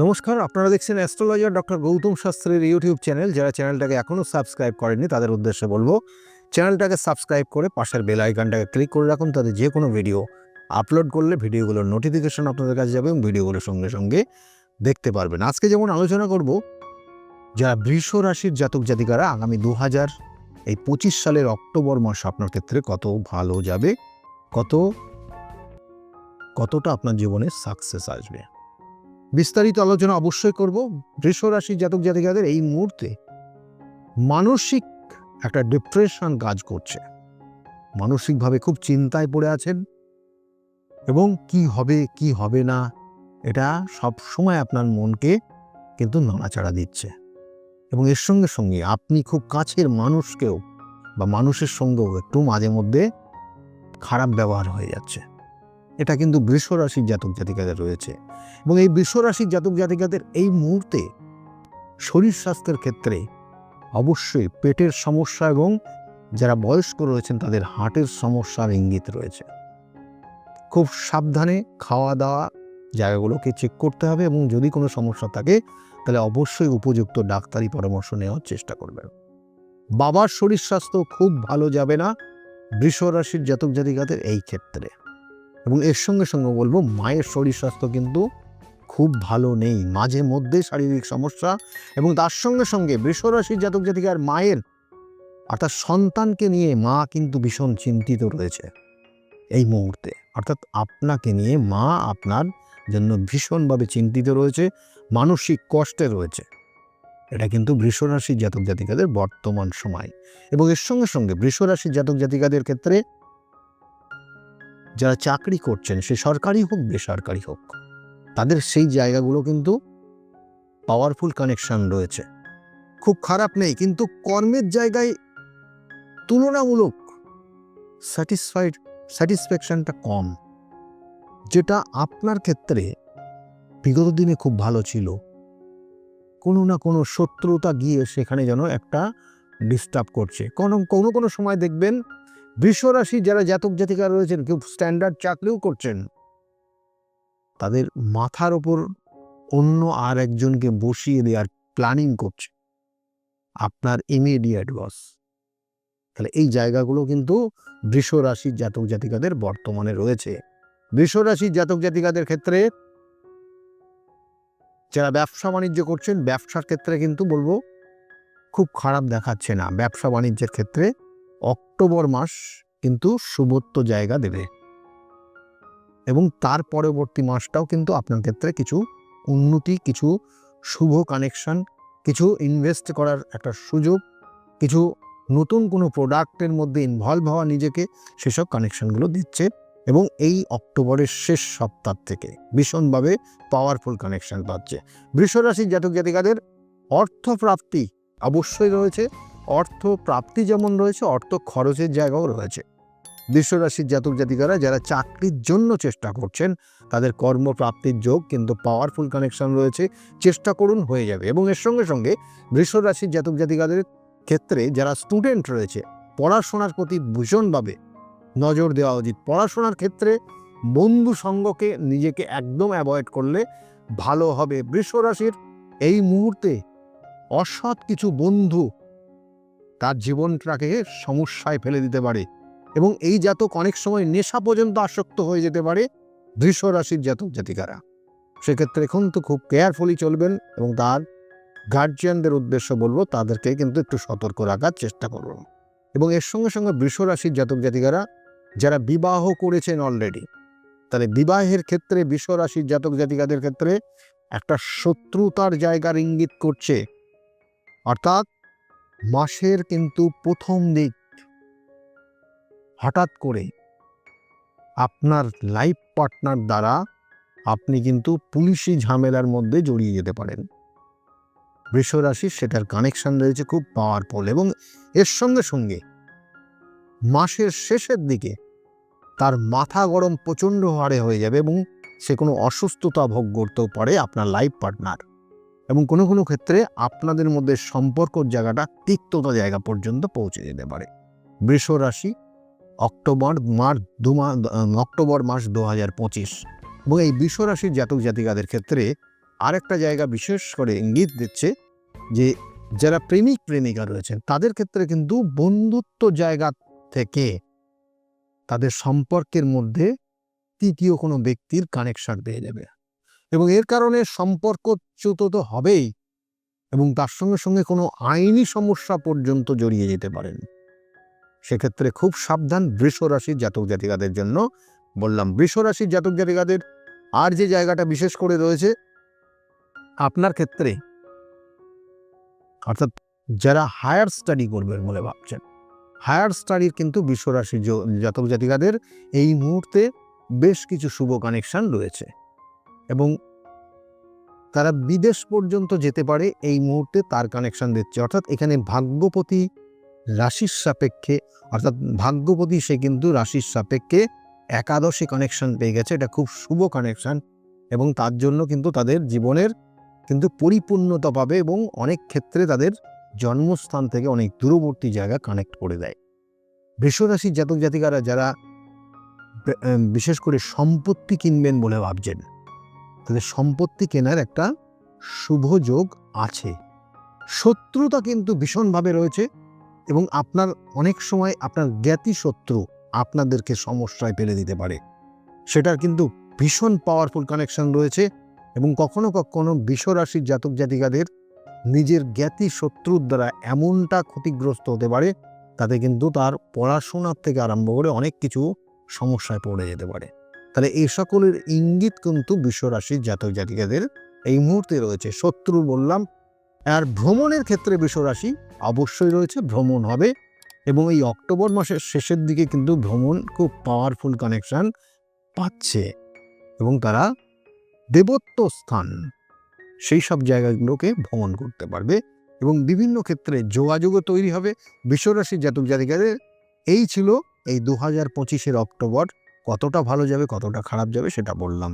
নমস্কার, আপনারা দেখছেন অ্যাস্ট্রোলজার ডক্টর গৌতম শাস্ত্রের ইউটিউব চ্যানেল। যারা চ্যানেলটাকে এখনও সাবস্ক্রাইব করেনি তাদের উদ্দেশ্যে বলব, চ্যানেলটাকে সাবস্ক্রাইব করে পাশের বেল আইকনটাকে ক্লিক করে রাখুন তাদের যে কোনো ভিডিও আপলোড করলে ভিডিওগুলোর নোটিফিকেশন আপনাদের কাছে যাবে এবং ভিডিওগুলোর সঙ্গে সঙ্গে দেখতে পারবেন। আজকে যেমন আলোচনা করব, যারা বৃষ রাশির জাতক জাতিকারা, আগামী দু হাজার এই পঁচিশ সালের অক্টোবর মাস আপনার ক্ষেত্রে কত ভালো যাবে, কত, কতটা আপনার জীবনে সাকসেস আসবে। বিস্তারিত আলোচনা অবশ্যই করব। বৃষ রাশির জাতক জাতিকাদের এই মুহূর্তে মানসিক একটা ডিপ্রেশন কাজ করছে। মানসিকভাবে খুব চিন্তায় পড়ে আছেন এবং কি হবে কি হবে না, এটা সব সময় আপনার মনকে কিন্তু নাড়াচাড়া দিচ্ছে। এবং এর সঙ্গে সঙ্গে আপনি খুব কাছের মানুষকেও বা মানুষের সঙ্গেও একটু মাঝে মধ্যে খারাপ ব্যবহার হয়ে যাচ্ছে। এটা কিন্তু বৃষ রাশির জাতক জাতিকাদের রয়েছে। এবং এই বৃষ রাশির জাতক জাতিকাদের এই মুহূর্তে শরীর স্বাস্থ্যের ক্ষেত্রে অবশ্যই পেটের সমস্যা এবং যারা বয়স্ক রয়েছেন তাদের হার্টের সমস্যার ইঙ্গিত রয়েছে। খুব সাবধানে খাওয়া দাওয়া জায়গাগুলোকে চেক করতে হবে এবং যদি কোনো সমস্যা থাকে তাহলে অবশ্যই উপযুক্ত ডাক্তারি পরামর্শ নেওয়ার চেষ্টা করবেন। বাবার শরীর স্বাস্থ্য খুব ভালো যাবে না। বৃষ রাশির জাতক জাতিকাদের এই ক্ষেত্রে। এবং এর সঙ্গে সঙ্গে বলব, মায়ের শরীর স্বাস্থ্য কিন্তু খুব ভালো নেই। মাঝে মধ্যে শারীরিক সমস্যা এবং তার সঙ্গে সঙ্গে বৃষরাশির জাতক জাতিকার মায়ের অর্থাৎ সন্তানকে নিয়ে মা কিন্তু ভীষণ চিন্তিত রয়েছে এই মুহূর্তে। অর্থাৎ আপনাকে নিয়ে মা আপনার জন্য ভীষণভাবে চিন্তিত রয়েছে, মানসিক কষ্টে রয়েছে। এটা কিন্তু বৃষরাশির জাতক জাতিকাদের বর্তমান সময়। এবং এর সঙ্গে সঙ্গে বৃষরাশির জাতক জাতিকাদের ক্ষেত্রে যারা চাকরি করছেন, সে সরকারি হোক বেসরকারি হোক, তাদের সেই জায়গাগুলো কিন্তু পাওয়ারফুল কানেকশন রয়েছে। খুব খারাপ নেই, কিন্তু কর্মের জায়গায় তুলনামূলক স্যাটিসফাইড স্যাটিসফ্যাকশনটা কম, যেটা আপনার ক্ষেত্রে বিগত দিনে খুব ভালো ছিল। কোনো না কোনো শত্রুতা গিয়ে সেখানে যেন একটা ডিস্টার্ব করছে। কোনো কোনো কোনো সময় দেখবেন বৃষরাশি যারা জাতক জাতিকা রয়েছেন, কেউ স্ট্যান্ডার্ড চাকরিও করছেন, তাদের মাথার ওপর অন্য আর একজনকে বসিয়ে দেওয়ার প্ল্যানিং করছে। আপনার ইমিডিয়েট বস তাহলে এই জায়গাগুলো কিন্তু বৃষ রাশির জাতক জাতিকাদের বর্তমানে রয়েছে। বৃষ রাশির জাতক জাতিকাদের ক্ষেত্রে যারা ব্যবসা বাণিজ্য করছেন, ব্যবসার ক্ষেত্রে কিন্তু বলব খুব খারাপ দেখাচ্ছে না। ব্যবসা বাণিজ্যের ক্ষেত্রে অক্টোবর মাস কিন্তু শুভত্ব জায়গা দেবে। এবং তার পরবর্তী মাসটাও কিন্তু আপনার ক্ষেত্রে কিছু উন্নতি, কিছু শুভ কানেকশন কিছু ইনভেস্ট করার একটা সুযোগ, কিছু নতুন কোনো প্রোডাক্টের মধ্যে ইনভলভ হওয়া নিজেকে, সেসব কানেকশনগুলো দিচ্ছে এবং এই অক্টোবরের শেষ সপ্তাহ থেকে ভীষণভাবে পাওয়ারফুল কানেকশন পাচ্ছে। বৃষরাশির জাতক জাতিকাদের অর্থপ্রাপ্তি অবশ্যই রয়েছে। অর্থ প্রাপ্তি যেমন রয়েছে, অর্থ খরচের জায়গাও রয়েছে। বিশ্বরাশির জাতক জাতিকারা যারা চাকরির জন্য চেষ্টা করছেন, তাদের কর্মপ্রাপ্তির যোগ কিন্তু পাওয়ারফুল কানেকশন রয়েছে। চেষ্টা করুন, হয়ে যাবে। এবং এর সঙ্গে সঙ্গে বৃষরাশির জাতক জাতিকাদের ক্ষেত্রে যারা স্টুডেন্ট রয়েছে, পড়াশোনার প্রতি ভীষণভাবে নজর দেওয়া উচিত। পড়াশোনার ক্ষেত্রে বন্ধু সঙ্গকে নিজেকে একদম অ্যাভয়েড করলে ভালো হবে। বৃষরাশির এই মুহূর্তে অসৎ কিছু বন্ধু তার জীবনটাকে সমস্যায় ফেলে দিতে পারে এবং এই জাতক অনেক সময় নেশা পর্যন্ত আসক্ত হয়ে যেতে পারে বৃষ রাশির জাতক জাতিকারা। সেক্ষেত্রে এখন তো খুব কেয়ারফুলি চলবেন এবং তার গার্জিয়ানদের উদ্দেশ্য বলব, তাদেরকে কিন্তু একটু সতর্ক রাখার চেষ্টা করুন। এবং এর সঙ্গে সঙ্গে বৃষ রাশির জাতক জাতিকারা, যারা বিবাহ করেছেন অলরেডি তাহলে বিবাহের ক্ষেত্রে বৃষ রাশির জাতক জাতিকাদের ক্ষেত্রে একটা শত্রুতার জায়গার ইঙ্গিত করছে। অর্থাৎ মাসের কিন্তু প্রথম দিক। হঠাৎ করে আপনার লাইফ পার্টনার দ্বারা আপনি কিন্তু পুলিশি ঝামেলার মধ্যে জড়িয়ে যেতে পারেন। বৃষরাশির সেটার কানেকশন রয়েছে খুব পাওয়ারফুল এবং এর সঙ্গে সঙ্গে মাসের শেষের দিকে তার মাথা গরম প্রচণ্ড হারে হয়ে যাবে এবং সে কোনো অসুস্থতা ভোগ করতেও পারে আপনার লাইফ পার্টনার। এবং কোনো কোনো ক্ষেত্রে আপনাদের মধ্যে সম্পর্কর জায়গাটা তিক্ততা জায়গা পর্যন্ত পৌঁছে যেতে পারে। বৃষ রাশি, অক্টোবর মার্চ দু অক্টোবর মাস দু হাজার পঁচিশ এবং এই বৃষ রাশির জাতক জাতিকাদের ক্ষেত্রে আরেকটা জায়গা বিশেষ করে ইঙ্গিত দিচ্ছে যে, যারা প্রেমিক প্রেমিকা রয়েছেন, তাদের ক্ষেত্রে কিন্তু বন্ধুত্ব জায়গা থেকে তাদের সম্পর্কের মধ্যে তৃতীয় কোনো ব্যক্তির কানেকশন পেয়ে যাবে। এবং এর কারণে সম্পর্ক চ্যুত তো হবেই এবং তার সঙ্গে সঙ্গে কোনো আইনি সমস্যা পর্যন্ত জড়িয়ে যেতে পারেন। সেক্ষেত্রে খুব সাবধান বৃষ রাশির জাতক জাতিকাদের জন্য বললাম বৃষ রাশির জাতক জাতিকাদের আর যে জায়গাটা বিশেষ করে রয়েছে, আপনার ক্ষেত্রে অর্থাৎ যারা হায়ার স্টাডি করবেন বলে ভাবছেন, হায়ার স্টাডির কিন্তু বিশ্বরাশি জাতক জাতিকাদের এই মুহূর্তে বেশ কিছু শুভ কানেকশন রয়েছে। এবং তারা বিদেশ পর্যন্ত যেতে পারে এই মুহূর্তে তার কানেকশন দিচ্ছে। অর্থাৎ এখানে ভাগ্যপতি রাশির সাপেক্ষে, অর্থাৎ ভাগ্যপতি সে কিন্তু রাশির সাপেক্ষে একাদশী কানেকশন পেয়ে গেছে। এটা খুব শুভ কানেকশন এবং তার জন্য কিন্তু তাদের জীবনের কিন্তু পরিপূর্ণতা পাবে এবং অনেক ক্ষেত্রে তাদের জন্মস্থান থেকে অনেক দূরবর্তী জায়গা কানেক্ট করে দেয়। বৃষরাশির জাতক জাতিকারা যারা বিশেষ করে সম্পত্তি কিনবেন বলে ভাবছেন তাদের সম্পত্তি কেনার একটা শুভ যোগ আছে। শত্রুতা কিন্তু ভীষণভাবে রয়েছে এবং আপনার অনেক সময় আপনার জ্ঞাতি শত্রু আপনাদেরকে সমস্যায় ফেলে দিতে পারে। সেটার কিন্তু ভীষণ পাওয়ারফুল কানেকশন রয়েছে এবং কখনো কখনো বিশ্বরাশির জাতক জাতিকাদের নিজের জ্ঞাতি শত্রুর দ্বারা এমনটা ক্ষতিগ্রস্ত হতে পারে তাতে কিন্তু তার পড়াশোনার থেকে আরম্ভ করে অনেক কিছু সমস্যায় পড়ে যেতে পারে। তাহলে এই সকলের ইঙ্গিত কিন্তু বিশ্বরাশির জাতক জাতিকাদের এই মুহূর্তে রয়েছে। শত্রু বললাম, আর ভ্রমণের ক্ষেত্রে বিশ্বরাশি অবশ্যই রয়েছে, ভ্রমণ হবে এবং এই অক্টোবর মাসের শেষের দিকে কিন্তু ভ্রমণ খুব পাওয়ারফুল কানেকশন পাচ্ছে এবং তারা দেবত্ব স্থান, সেই সব জায়গাগুলোকে ভ্রমণ করতে পারবে এবং বিভিন্ন ক্ষেত্রে যোগাযোগও তৈরি হবে। বিশ্বরাশির জাতক জাতিকাদের এই ছিল এই দু হাজার পঁচিশের অক্টোবর কতটা ভালো যাবে, কতটা খারাপ যাবে সেটা বললাম।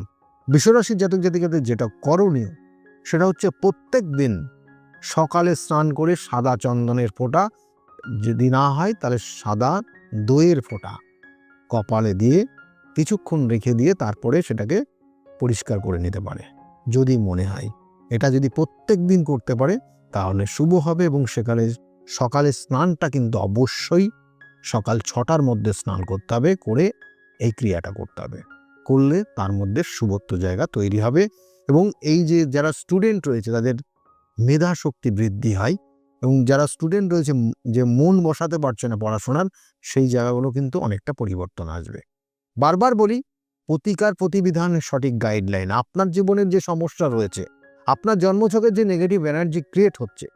বিশ্বরাশির জাতক জাতিকাদের যেটা করণীয়, সেটা হচ্ছে প্রত্যেক দিন সকালে স্নান করে সাদা চন্দনের ফোঁটা, যদি না হয় তাহলে সাদা দইয়ের ফোঁটা কপালে দিয়ে কিছুক্ষণ রেখে দিয়ে তারপরে সেটাকে পরিষ্কার করে নিতে পারে, যদি মনে হয়। এটা যদি প্রত্যেক দিন করতে পারে, তাহলে শুভ হবে এবং সেখানে সকালে স্নানটা কিন্তু অবশ্যই সকাল ছটার মধ্যে স্নান করতে হবে, করে এই ক্রিয়াটা করতে হবে। করলে তার মধ্যে শুভত্ব জায়গা তৈরি হবে এবং এই যে যারা স্টুডেন্ট রয়েছে তাদের মেধা শক্তি বৃদ্ধি হয় এবং যারা স্টুডেন্ট রয়েছে যে মন বসাতে পারছে না পড়াশোনার, সেই জায়গাগুলো কিন্তু অনেকটা পরিবর্তন আসবে। বারবার বলি, প্রতিকার প্রতিবিধান সঠিক গাইডলাইন আপনার জীবনের যে সমস্যা রয়েছে, আপনার জন্মছকের যে নেগেটিভ এনার্জি ক্রিয়েট হচ্ছে,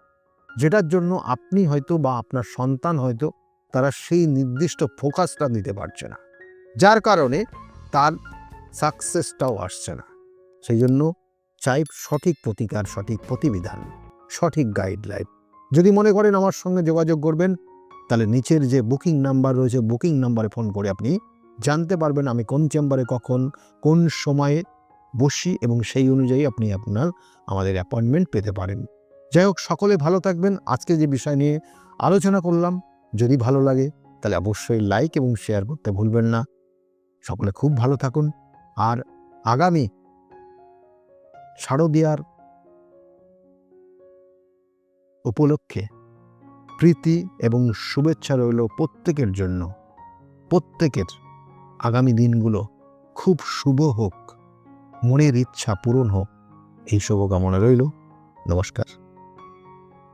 যেটার জন্য আপনি হয়তো বা আপনার সন্তান হয়তো তারা সেই নির্দিষ্ট ফোকাসটা দিতে পারছে না। যার কারণে তার সাকসেসটাও আসছে না। সেই জন্য চাই সঠিক প্রতিকার, সঠিক প্রতিবিধান, সঠিক গাইডলাইন যদি মনে করেন আমার সঙ্গে যোগাযোগ করবেন, তাহলে নিচের যে বুকিং নাম্বার রয়েছে বুকিং নাম্বারে ফোন করে আপনি জানতে পারবেন আমি কোন চেম্বারে কখন, কোন সময়ে বসি এবং সেই অনুযায়ী আপনি আপনার, আমাদের অ্যাপয়েন্টমেন্ট পেতে পারেন। যাই হোক, সকলে ভালো থাকবেন। আজকে যে বিষয় নিয়ে আলোচনা করলাম, যদি ভালো লাগে, তাহলে অবশ্যই লাইক এবং শেয়ার করতে ভুলবেন না। সকলে খুব ভালো থাকুন। আর আগামী শারদীয়ার উপলক্ষে প্রীতি এবং শুভেচ্ছা রইল প্রত্যেকের জন্য। প্রত্যেকের আগামী দিনগুলো খুব শুভ হোক, মনের ইচ্ছা পূরণ হোক, এই শুভকামনা রইল। নমস্কার।